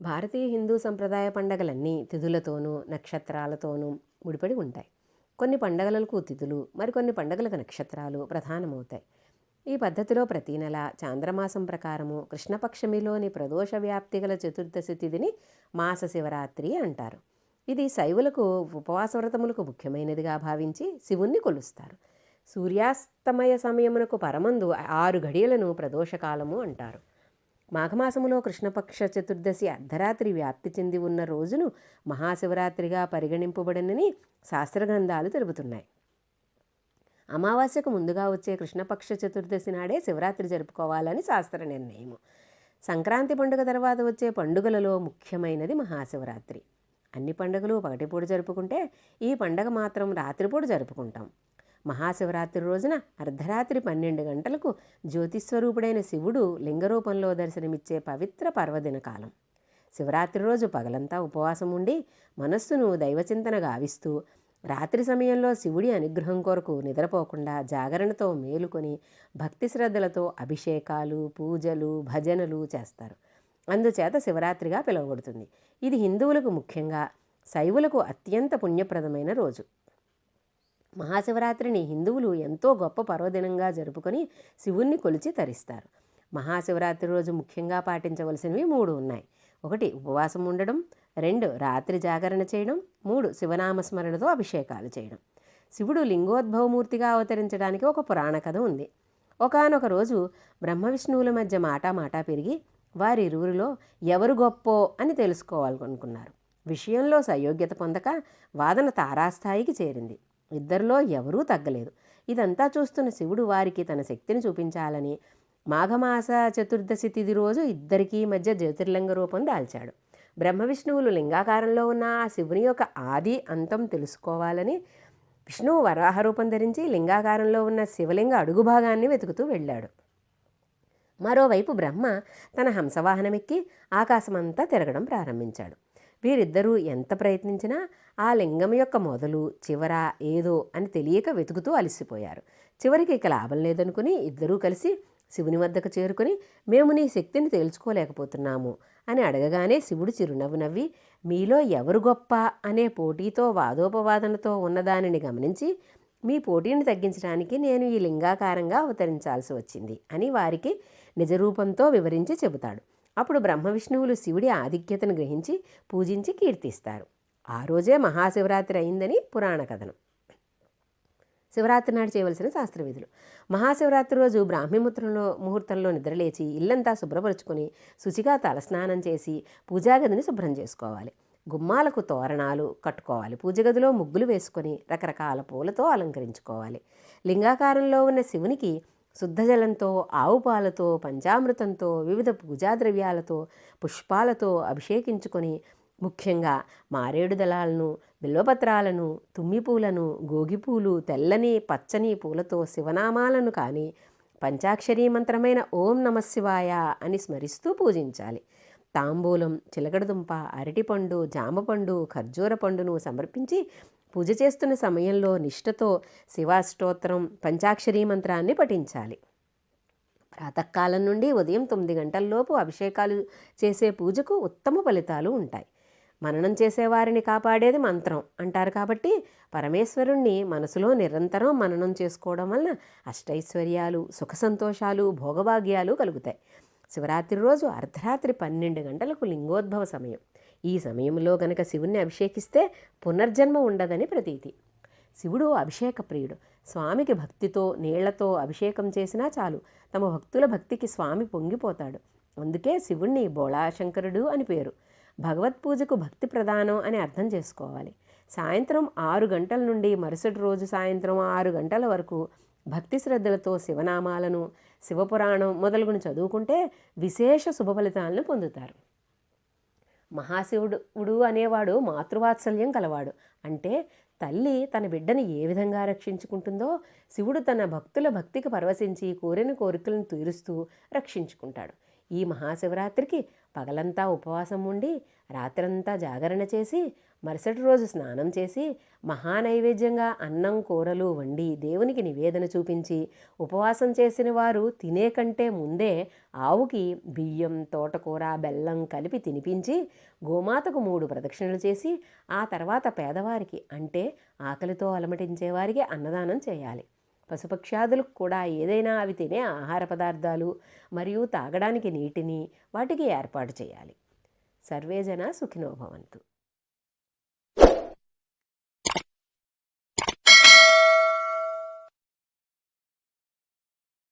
భారతీయ హిందూ సంప్రదాయ పండగలన్నీ తిథులతోనూ నక్షత్రాలతోనూ ముడిపడి ఉంటాయి. కొన్ని పండగలకు తిథులు మరికొన్ని పండగలకు నక్షత్రాలు ప్రధానమవుతాయి. ఈ పద్ధతిలో ప్రతీ నెల చాంద్రమాసం ప్రకారము కృష్ణపక్షమిలోని ప్రదోష వ్యాప్తి గల చతుర్దశి తిథిని మాస శివరాత్రి అంటారు. ఇది శైవులకు ఉపవాస వ్రతములకు ముఖ్యమైనదిగా భావించి శివుణ్ణి కొలుస్తారు. సూర్యాస్తమయ సమయమునకు పరమందు ఆరు ఘడియలను ప్రదోషకాలము అంటారు. మాఘమాసములో కృష్ణపక్ష చతుర్దశి అర్ధరాత్రి వ్యాప్తి చెంది ఉన్న రోజును మహాశివరాత్రిగా పరిగణింపబడినని శాస్త్రగ్రంథాలు తెలుపుతున్నాయి. అమావాస్యకు ముందుగా వచ్చే కృష్ణపక్ష చతుర్దశి నాడే శివరాత్రి జరుపుకోవాలని శాస్త్ర నిర్ణయం సంక్రాంతి పండుగ తర్వాత వచ్చే పండుగలలో ముఖ్యమైనది మహాశివరాత్రి. అన్ని పండుగలు పగటిపూట జరుపుకుంటే ఈ పండగ మాత్రం రాత్రిపూట జరుపుకుంటాం. మహాశివరాత్రి రోజున అర్ధరాత్రి పన్నెండు గంటలకు జ్యోతిస్వరూపుడైన శివుడు లింగరూపంలో దర్శనమిచ్చే పవిత్ర పర్వదిన కాలం శివరాత్రి రోజు పగలంతా ఉపవాసం ఉండి మనస్సును దైవచింతన గావిస్తూ రాత్రి సమయంలో శివుడి అనుగ్రహం కొరకు నిద్రపోకుండా జాగరణతో మేలుకొని భక్తి శ్రద్ధలతో అభిషేకాలు పూజలు భజనలు చేస్తారు. అందుచేత శివరాత్రిగా పిలువబడుతుంది. ఇది హిందువులకు ముఖ్యంగా శైవులకు అత్యంత పుణ్యప్రదమైన రోజు. మహాశివరాత్రిని హిందువులు ఎంతో గొప్ప పర్వదినంగా జరుపుకొని శివుణ్ణి కొలిచి తరిస్తారు. మహాశివరాత్రి రోజు ముఖ్యంగా పాటించవలసినవి మూడు ఉన్నాయి. ఒకటి ఉపవాసం ఉండడం. రెండు రాత్రి జాగరణ చేయడం. మూడు శివనామస్మరణతో అభిషేకాలు చేయడం. శివుడు లింగోద్భవమూర్తిగా అవతరించడానికి ఒక పురాణ కథ ఉంది. ఒకనొక రోజు బ్రహ్మ విష్ణువుల మధ్య మాటామాటా పెరిగి వారిరువురిలో ఎవరు గొప్పో అని తెలుసుకోవాలనుకున్నారు. విషయంలో సయోగ్యత పొందక వాదన తారాస్థాయికి చేరింది. ఇద్దరిలో ఎవరూ తగ్గలేదు. ఇదంతా చూస్తున్న శివుడు వారికి తన శక్తిని చూపించాలని మాఘమాస చతుర్దశి తిథి రోజు ఇద్దరికీ మధ్య జ్యోతిర్లింగ రూపం దాల్చాడు. బ్రహ్మ విష్ణువులు లింగాకారంలో ఉన్న ఆ శివుని యొక్క ఆది అంతం తెలుసుకోవాలని విష్ణువు వరాహ రూపం ధరించి లింగాకారంలో ఉన్న శివలింగ అడుగు భాగాన్ని వెతుకుతూ వెళ్ళాడు. మరోవైపు బ్రహ్మ తన హంసవాహనమెక్కి ఆకాశమంతా తిరగడం ప్రారంభించాడు. వీరిద్దరూ ఎంత ప్రయత్నించినా ఆ లింగం యొక్క మొదలు చివర ఏదో అని తెలియక వెతుకుతూ అలసిపోయారు. చివరికి ఇక లాభం లేదనుకుని ఇద్దరూ కలిసి శివుని వద్దకు చేరుకుని మేము నీ శక్తిని తేల్చుకోలేకపోతున్నాము అని అడగగానే శివుడు చిరునవ్వు నవ్వి మీలో ఎవరు గొప్ప? అనే పోటీతో వాదోపవాదనతో ఉన్నదానిని గమనించి మీ పోటీని తగ్గించడానికి నేను ఈ లింగాకారంగా అవతరించాల్సి వచ్చింది అని వారికి నిజరూపంతో వివరించి చెబుతాడు. అప్పుడు బ్రహ్మ విష్ణువులు శివుడి ఆధిక్యతను గ్రహించి పూజించి కీర్తిస్తారు. ఆ రోజే మహాశివరాత్రి అయిందని పురాణ కథనం. శివరాత్రి నాడు చేయవలసిన శాస్త్ర విధులు మహాశివరాత్రి రోజు బ్రాహ్మీముత్రంలో ముహూర్తంలో నిద్రలేచి ఇల్లంతా శుభ్రపరుచుకొని శుచిగా తలస్నానం చేసి పూజాగదిని శుభ్రం చేసుకోవాలి. గుమ్మాలకు తోరణాలు కట్టుకోవాలి. పూజ గదిలో ముగ్గులు వేసుకొని రకరకాల పూలతో అలంకరించుకోవాలి. లింగాకారంలో ఉన్న శివునికి శుద్ధజలంతో ఆవు పాలతో పంచామృతంతో వివిధ పూజా ద్రవ్యాలతో పుష్పాలతో అభిషేకించుకొని ముఖ్యంగా మారేడు దళాలను బిల్వపత్రాలను తుమ్మిపూలను గోగిపూలు తెల్లని పచ్చని పూలతో శివనామాలను కానీ పంచాక్షరీ మంత్రమైన ఓం నమశివాయ అని స్మరిస్తూ పూజించాలి. తాంబూలం చిలకడదుంప అరటిపండు జామపండు ఖర్జూర పండును సమర్పించి పూజ చేస్తున్న సమయంలో నిష్ఠతో శివాష్టోత్తరం పంచాక్షరీ మంత్రాన్ని పఠించాలి. ప్రాతకాలం నుండి ఉదయం తొమ్మిది గంటల్లోపు అభిషేకాలు చేసే పూజకు ఉత్తమ ఫలితాలు ఉంటాయి. మననం చేసేవారిని కాపాడేది మంత్రం అంటారు కాబట్టి పరమేశ్వరుణ్ణి మనసులో నిరంతరం మననం చేసుకోవడం వలన అష్టైశ్వర్యాలు సుఖ సంతోషాలు భోగభాగ్యాలు కలుగుతాయి. శివరాత్రి రోజు అర్ధరాత్రి పన్నెండు గంటలకు లింగోద్భవ సమయం. ఈ సమయంలో గనక శివుణ్ణి అభిషేకిస్తే పునర్జన్మ ఉండదని ప్రతీతి. శివుడు అభిషేక ప్రియుడు. స్వామికి భక్తితో నీళ్ళతో అభిషేకం చేసినా చాలు. తమ భక్తుల భక్తికి స్వామి పొంగిపోతాడు. అందుకే శివుణ్ణి బోళాశంకరుడు అని పేరు. భగవత్ పూజకు భక్తి ప్రధానం అని అర్థం చేసుకోవాలి. సాయంత్రం ఆరు గంటల నుండి మరుసటి రోజు సాయంత్రం ఆరు గంటల వరకు భక్తి శ్రద్ధలతో శివనామాలను శివపురాణం మొదలుగుని చదువుకుంటే విశేష శుభ ఫలితాలను పొందుతారు. మహాశివుడు అనేవాడు మాతృవాత్సల్యం కలవాడు. అంటే తల్లి తన బిడ్డను ఏ విధంగా రక్షించుకుంటుందో శివుడు తన భక్తుల భక్తికి పరవశించి కోరిన కోరికలను తీరుస్తూ రక్షించుకుంటాడు. ఈ మహాశివరాత్రికి పగలంతా ఉపవాసం ఉండి రాత్రంతా జాగరణ చేసి మరుసటి రోజు స్నానం చేసి మహానైవేద్యంగా అన్నం కూరలు వండి దేవునికి నివేదన చూపించి ఉపవాసం చేసిన వారు తినే కంటే ముందే ఆవుకి బియ్యం తోటకూర బెల్లం కలిపి తినిపించి గోమాతకు మూడు ప్రదక్షిణలు చేసి ఆ తర్వాత పేదవారికి అంటే ఆకలితో అలమటించే వారికి అన్నదానం చేయాలి. పశుపక్ష్యాదులకు కూడా ఏదైనా అవి తినే ఆహార పదార్థాలు మరియు తాగడానికి నీటిని వాటికి ఏర్పాటు చేయాలి. సర్వేజన సుఖినోభవంతు